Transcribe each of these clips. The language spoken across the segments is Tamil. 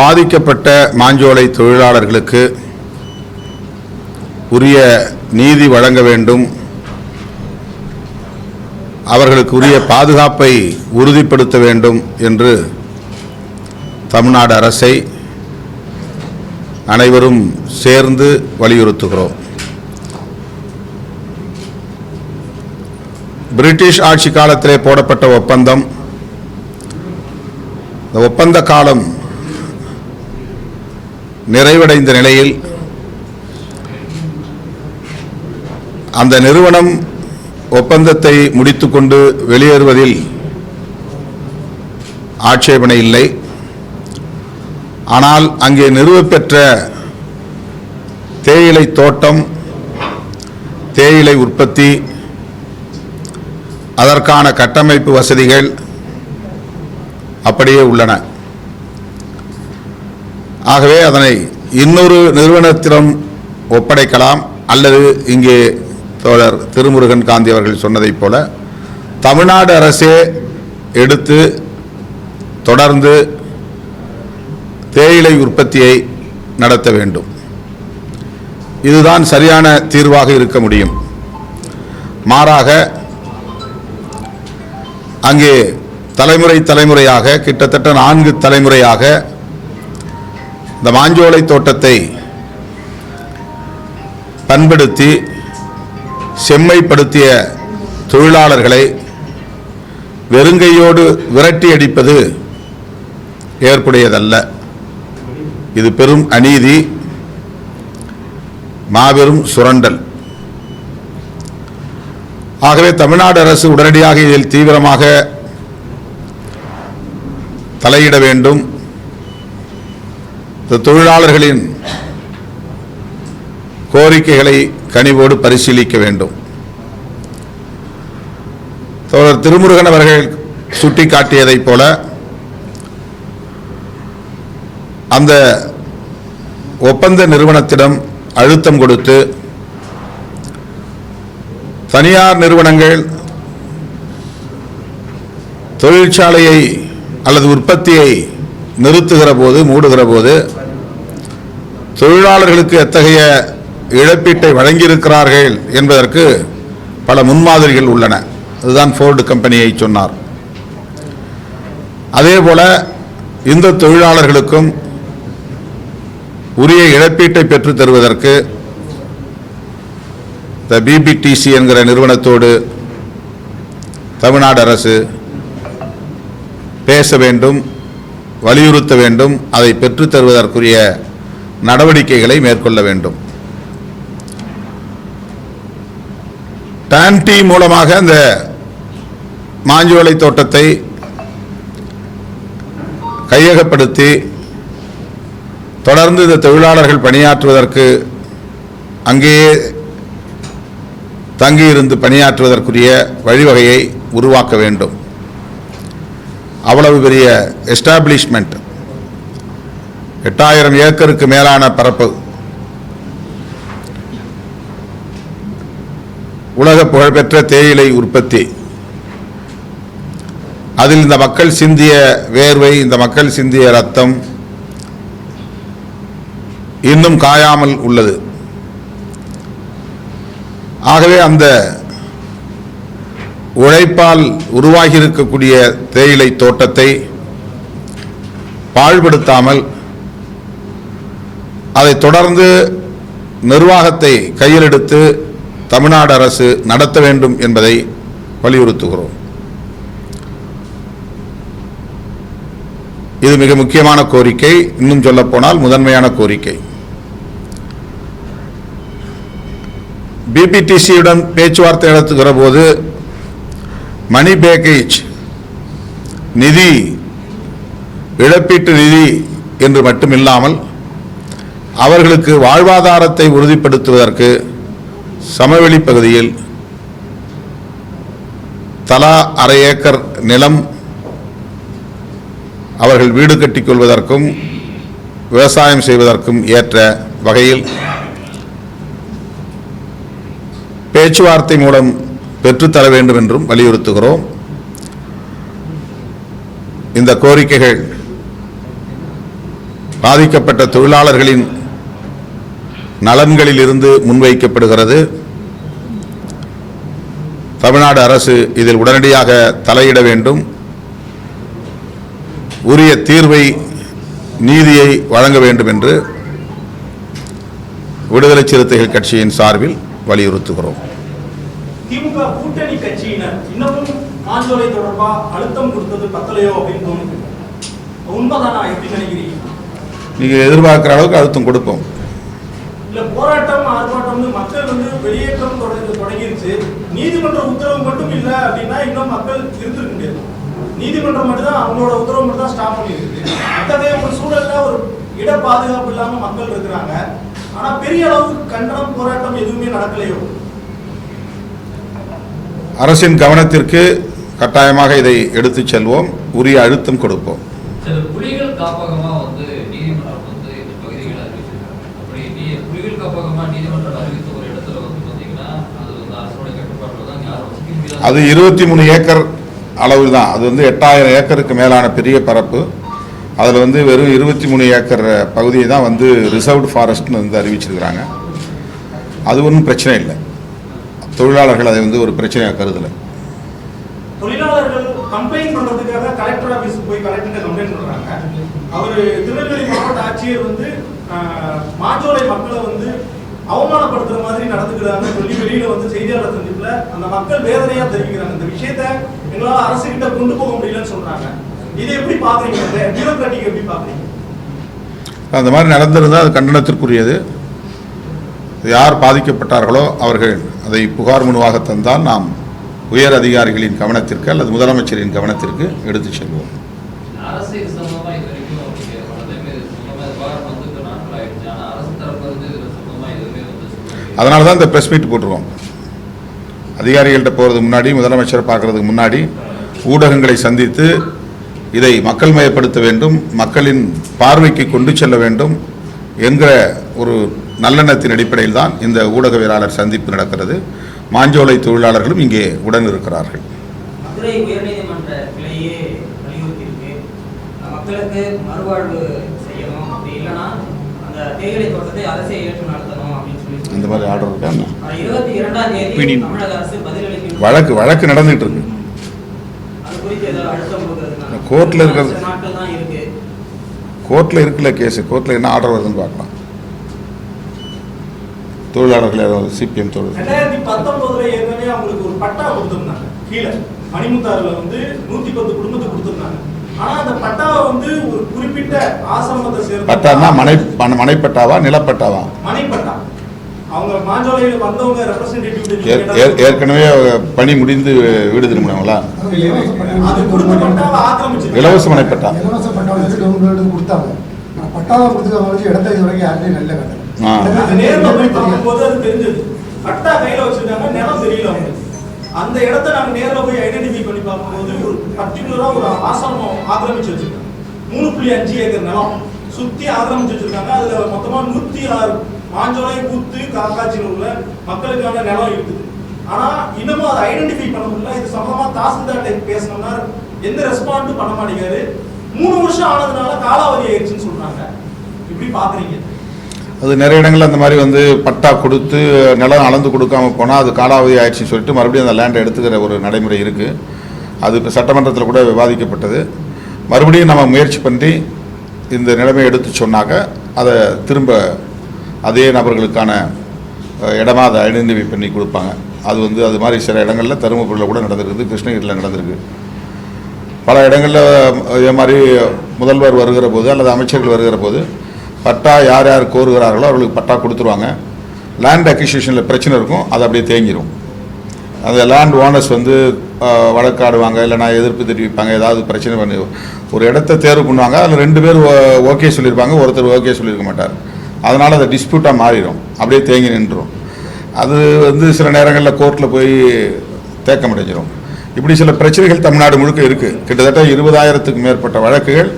பாதிக்கப்பட்ட மாஞ்சோலை தொழிலாளர்களுக்கு உரிய நீதி வழங்க வேண்டும். அவர்களுக்கு உரிய பாதுகாப்பை உறுதிப்படுத்த வேண்டும் என்று தமிழ்நாடு அரசை அனைவரும் சேர்ந்து வலியுறுத்துகிறோம். பிரிட்டிஷ் ஆட்சி காலத்திலே போடப்பட்ட ஒப்பந்தம். இந்த ஒப்பந்த காலம் நிறைவடைந்த நிலையில் அந்த நிறுவனம் ஒப்பந்தத்தை முடித்துக்கொண்டு வெளியேறுவதில் ஆட்சேபனை இல்லை. ஆனால் அங்கே நிறுவப்பெற்ற தேயிலை தோட்டம் தேயிலை உற்பத்தி அதற்கான கட்டமைப்பு வசதிகள் அப்படியே உள்ளன. ஆகவே அதனை இன்னொரு நிறுவனத்திடம் ஒப்படைக்கலாம் அல்லது இங்கே தோழர் திருமுருகன் காந்தி அவர்கள் சொன்னதைப் போல தமிழ்நாடு அரசே எடுத்து தொடர்ந்து தேயிலை உற்பத்தியை நடத்த வேண்டும். இதுதான் சரியான தீர்வாக இருக்க முடியும். மாறாக அங்கே தலைமுறை தலைமுறையாக கிட்டத்தட்ட நான்கு தலைமுறையாக இந்த மாஞ்சோலை தோட்டத்தை பண்படுத்தி செம்மைப்படுத்திய தொழிலாளர்களை வெறுங்கையோடு விரட்டி அடிப்பது ஏற்புடையதல்ல. இது பெரும் அநீதி மாபெரும் சுரண்டல். ஆகவே தமிழ்நாடு அரசு உடனடியாக இதில் தீவிரமாக தலையிட வேண்டும். இந்த தொழிலாளர்களின் கோரிக்கைகளை கனிவோடு பரிசீலிக்க வேண்டும். தோழர் திருமுருகன் அவர்கள் சுட்டிக்காட்டியதைப் போல அந்த ஒப்பந்த நிறுவனத்திடம் அழுத்தம் கொடுத்து தனியார் நிறுவனங்கள் தொழிற்சாலையை அல்லது உற்பத்தியை நிறுத்துகிற போது மூடுகிற போது தொழிலாளர்களுக்கு எத்தகைய இழப்பீட்டை வழங்கியிருக்கிறார்கள் என்பதற்கு பல முன்மாதிரிகள் உள்ளன. அதுதான் ஃபோர்டு கம்பெனியை சொன்னார். அதேபோல இந்த தொழிலாளர்களுக்கும் உரிய இழப்பீட்டை பெற்றுத் தருவதற்கு த பிபிடிசி என்கிற நிறுவனத்தோடு தமிழ்நாடு அரசு பேச வேண்டும் வலியுறுத்த வேண்டும் அதை பெற்றுத்தருவதற்குரிய நடவடிக்கைகளை மேற்கொள்ள வேண்டும். டான்டி மூலமாக அந்த மாஞ்சோலை தோட்டத்தை கையகப்படுத்தி தொடர்ந்து இந்த தொழிலாளர்கள் பணியாற்றுவதற்கு அங்கேயே தங்கியிருந்து பணியாற்றுவதற்குரிய வழிவகையை உருவாக்க வேண்டும். அவ்வளவு பெரிய எஸ்டாப்ளிஷ்மெண்ட் எட்டாயிரம் ஏக்கருக்கு மேலான பரப்பு. உலக புகழ்பெற்ற தேயிலை உற்பத்தி. அதில் இந்த மக்கள் சிந்திய வேர்வை இந்த மக்கள் சிந்திய ரத்தம் இன்னும் காயாமல் உள்ளது. ஆகவே அந்த உழைப்பால் உருவாகியிருக்கக்கூடிய தேயிலை தோட்டத்தை பாழ்படுத்தாமல் அதை தொடர்ந்து நிர்வாகத்தை கையில் எடுத்து தமிழ்நாடு அரசு நடத்த வேண்டும் என்பதை வலியுறுத்துகிறோம். இது மிக முக்கியமான கோரிக்கை. இன்னும் சொல்லப்போனால் முதன்மையான கோரிக்கை. பிபிடிசியுடன் பேச்சுவார்த்தை நடத்துகிற போது மணி பேக்கேஜ் நிதி இழப்பீட்டு நிதி என்று மட்டுமில்லாமல் அவர்களுக்கு வாழ்வாதாரத்தை உறுதிப்படுத்துவதற்கு சமவெளி பகுதியில் தலா அரை ஏக்கர் நிலம் அவர்கள் வீடு கட்டிக் கொள்வதற்கும் விவசாயம் செய்வதற்கும் ஏற்ற வகையில் பேச்சுவார்த்தை மூலம் பெற்றுத்தர வேண்டும் என்றும் வலியுறுத்துகிறோம். இந்த கோரிக்கைகள் பாதிக்கப்பட்ட தொழிலாளர்களின் நலன்களிலிருந்து முன்வைக்கப்படுகிறது. தமிழ்நாடு அரசு இதில் உடனடியாக தலையிட வேண்டும். உரிய தீர்வை நீதியை வழங்க வேண்டும் என்று விடுதலை சிறுத்தைகள் கட்சியின் சார்பில் வலியுறுத்துகிறோம். திமுக கூட்டணி கட்சியினர் இன்னமும் மாஞ்சோலை தொடர்பா அழுத்தம் கொடுத்தது பத்தலையோ அப்படின்னு தோணுது. உண்மைதானா எப்படி நினைக்கிறீங்க? நீங்கள் எதிர்பார்க்குற அளவுக்கு அழுத்தம் கொடுப்போம். இல்ல போராட்டம் ஆர்ப்பாட்டம்னு மக்கள் வந்து வெளியேற்றம் தொடங்கி தொடங்கிருச்சு. நீதிமன்ற உத்தரவு மட்டும் இல்ல அப்படின்னா இன்னும் மக்கள் இருந்திருக்க முடியாது. நீதிமன்றம் மட்டும் தான் அவங்களோட உத்தரவு மட்டும் தான் ஸ்டாப் பண்ணிருக்கு அத்தகைய ஒரு சூழல்ல ஒரு இட பாதுகாப்பு இல்லாம மக்கள் இருக்கிறாங்க. ஆனா பெரிய அளவுக்கு கண்டனம் போராட்டம் எதுவுமே நடக்கலையோ. அரசின் கவனத்திற்கு கட்டாயமாக இதை எடுத்துச் செல்வோம். உரிய அழுத்தம் கொடுப்போம். புலிகள் காப்பகமா வந்து நீதிமன்றம் வந்து இந்த பகுதிகளை அறிவிச்சிருக்காங்க அப்படி நீ புலிகள் காப்பகமா நீதிமன்றம் அறிவித்த ஒரு இடத்துல வந்து பாத்தீங்கன்னா அது வந்து அரசோட கட்டுப்பாட்டில் தான் யாரும் வசிக்க முடியாது அது இருபத்தி மூணு ஏக்கர் அளவு தான் அது வந்து எட்டாயிரம் ஏக்கருக்கு மேலான பெரிய பரப்பு. அதில் வந்து வெறும் இருபத்தி மூணு ஏக்கர் பகுதியை தான் வந்து ரிசர்வ்டு ஃபாரஸ்ட்னு வந்து அறிவிச்சிருக்கிறாங்க. அது ஒன்றும் பிரச்சனை இல்லை. தொழிலாளர்கள் அதை வந்து ஒரு பிரச்சனையாக கருதலை. தொழிலாளர்கள் கம்ப்ளைண்ட் பண்றதுக்காக கலெக்டர் ஆபீஸ் போய் கலெக்டர் கம்ப்ளைண்ட் பண்றாங்க. அவர் திருநெல்வேலி மாவட்ட ஆட்சியர் வந்து ஆஹ், மக்களை வந்து அவமானப்படுத்துற மாதிரி நடந்துக்கிறாங்க சொல்லி வெளியில வந்து செய்தியாளர் சந்திப்புல அந்த மக்கள் வேதனையா தெரிவிக்கிறாங்க. இந்த விஷயத்த எங்களால அரசு கிட்ட கொண்டு போக முடியலன்னு சொல்றாங்க. இதை எப்படி பாக்குறீங்க? பியூரோக்ராட்டிக் எப்படி பாக்குறீங்க? அந்த மாதிரி நடந்திருந்தால் அது கண்டனத்திற்குரியது. யார் பாதிக்கப்பட்டார்களோ அவர்கள் அதை புகார் மனுவாக தந்தால் நாம் உயர் அதிகாரிகளின் கவனத்திற்கு அல்லது முதலமைச்சரின் கவனத்திற்கு எடுத்துச் செல்வோம் அரசு இது சம்பந்தமா இது வரைக்கும் நீங்க வளர்ந்தமே இது சம்பந்தமா இது வாரம் வந்து இப்ப நாட்கள் ஆயிடுச்சு ஆனா அரசு தரப்பு இருந்து இது சம்பந்தமா எதுவுமே வந்து சொல்லல. அதனால தான் இந்த ப்ரெஸ் மீட் போட்டிருக்கோம். அதிகாரிகள்கிட்ட போகிறதுக்கு முன்னாடி முதலமைச்சரை பார்க்கறதுக்கு முன்னாடி ஊடகங்களை சந்தித்து இதை மக்கள் மயப்படுத்த வேண்டும் மக்களின் பார்வைக்கு கொண்டு செல்ல வேண்டும் என்கிற ஒரு நல்லெண்ணத்தின் அடிப்படையில் தான் இந்த ஊடகவியலாளர் சந்திப்பு நடக்கிறது. மாஞ்சோலை தொழிலாளர்களும் இங்கே உடன் இருக்கிறார்கள் மக்களுக்கு மறுவாழ்வு செய்யணும். அப்படி இல்லைன்னா அந்த தேயிலை தோட்டத்தை அரசே ஏற்று அந்த மாதிரி ஆர்டர் இருக்கா என்ன? ஆனா, இருபத்தி இரண்டாம் தேதி Opinion. தமிழக அரசு பதிலளிக்கும் வழக்கு வழக்கு நடந்துகிட்டு இருக்கு. ஏதாவது கோர்ட்ல இருக்கிறது- கோர்ட்டில் இருக்குல்ல கேஸு கோர்ட்டில் என்ன ஆர்டர் வருதுன்னு பார்க்கலாம். தொழிலாளர்கள் யாராவது சிபிஎம் தொழில் ரெண்டாயிரத்தி பத்தொன்பதுல ஏற்கனவே அவங்களுக்கு ஒரு பட்டா கொடுத்திருந்தாங்க. கீழே. மணிமுத்தாறுல வந்து நூத்தி பத்து குடும்பத்துக்கு கொடுத்திருந்தாங்க. ஆனா அந்த பட்டாவை வந்து ஒரு குறிப்பிட்ட ஆசிரமத்தை சேர்ந்த பட்டான்னா மனை மன- மனைப்பட்டாவா நிலப்பட்டாவா? மனைப்பட்டா ஏற்கனவே பணி முடிந்து வீடு திரும்பினவங்களா கொடுத்த இலவச மனைப்பட்டா பட்டாவை கொடுத்துருக்காங்க வச்சு இடத்த இது வரைக்கும் யாருமே நல்ல பட்டா கையில வச்சிருக்காங்க நிலம் தெரியல அவங்களுக்கு. அந்த இடத்த நாங்க நேர்ல போய் ஐடென்டிஃபை பண்ணி பார்க்கும்போது ஒரு பர்டிகுலரா ஒரு ஆசிரமம் ஆக்கிரமிச்சு வச்சிருக்காங்க. மூணு புள்ளி அஞ்சு ஏக்கர் நிலம் சுத்தி ஆக்கிரமிச்சு வச்சிருக்காங்க. அதுல மொத்தமா நூத்தி ஆறு மாஞ்சோலை கூத்து காக்காட்சியில் உள்ள மக்களுக்கான நிலம் இருக்குது. ஆனா இன்னமும் அதை ஐடென்டிஃபை பண்ண முடியல. இது சம்பந்தமா தாசில்தார்கிட்ட பேசணும்னா எந்த ரெஸ்பாண்டும் பண்ண மாட்டேங்காரு மூணு வருஷம் ஆனதுனால காலாவதி ஆயிடுச்சுன்னு சொல்றாங்க. இப்படி பாக்குறீங்க. அது நிறைய இடங்களில் அந்த மாதிரி வந்து பட்டா கொடுத்து நிலம் அளந்து கொடுக்காம போனால் அது காலாவதி ஆயிடுச்சுன்னு சொல்லிட்டு மறுபடியும் அந்த லேண்டை எடுத்துக்கிற ஒரு நடைமுறை இருக்குது அது இப்போ சட்டமன்றத்தில் கூட விவாதிக்கப்பட்டது. மறுபடியும் நம்ம முயற்சி பண்ணி இந்த நிலைமையை எடுத்து சொன்னாக்க அதை திரும்ப அதே நபர்களுக்கான இடமா அதை ஐடென்டிஃபை பண்ணி கொடுப்பாங்க. அது வந்து அது மாதிரி சில இடங்களில் தருமபுரியில் கூட நடந்திருக்குது கிருஷ்ணகிரியில் நடந்திருக்கு. பல இடங்களில் இதே மாதிரி முதல்வர் வருகிற போது அல்லது அமைச்சர்கள் வருகிற போது பட்டா யார் யார் கோருகிறார்களோ அவர்களுக்கு பட்டா கொடுத்துருவாங்க. லேண்ட் அக்யூசியேஷனில் பிரச்சனை இருக்கும் அது அப்படியே தேங்கிடும் அந்த லேண்ட் ஓனர்ஸ் வந்து வழக்காடுவாங்க இல்லைனா எதிர்ப்பு தெரிவிப்பாங்க ஏதாவது பிரச்சனை பண்ணி ஒரு இடத்த தேர்வு பண்ணுவாங்க அதில் ரெண்டு பேர் ஓகே சொல்லியிருப்பாங்க ஒருத்தர் ஓகே சொல்லியிருக்க மாட்டார். அதனால் அது டிஸ்பியூட்டாக மாறிடும் அப்படியே தேங்கி நின்றுடும் அது வந்து சில நேரங்களில் கோர்ட்டில் போய் தேக்கமடைஞ்சிடும் இப்படி சில பிரச்சனைகள் தமிழ்நாடு முழுக்க இருக்குது கிட்டத்தட்ட இருபதாயிரத்துக்கு மேற்பட்ட வழக்குகள்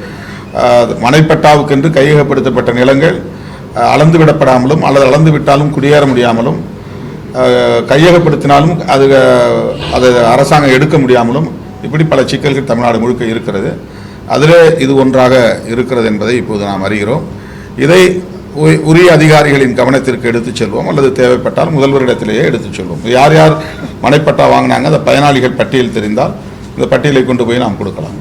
மனைப்பட்டாவுக்கென்று கையகப்படுத்தப்பட்ட நிலங்கள் அளந்து விடப்படாமலும் அல்லது அளந்து விட்டாலும் குடியேற முடியாமலும் கையகப்படுத்தினாலும் அது அதை அரசாங்கம் எடுக்க முடியாமலும் இப்படி பல சிக்கல்கள் தமிழ்நாடு முழுக்க இருக்கிறது. அதிலே இது ஒன்றாக இருக்கிறது என்பதை இப்போது நாம் அறிகிறோம். இதை உரிய அதிகாரிகளின் கவனத்திற்கு எடுத்துச் செல்வோம் அல்லது தேவைப்பட்டால் முதல்வரிடத்திலேயே எடுத்துச் செல்வோம். யார் யார் மனைப்பட்டா வாங்கினாங்க அந்த பயனாளிகள் பட்டியல் தெரிந்தால் இந்த பட்டியலை கொண்டு போய் நாம் கொடுக்கலாம்.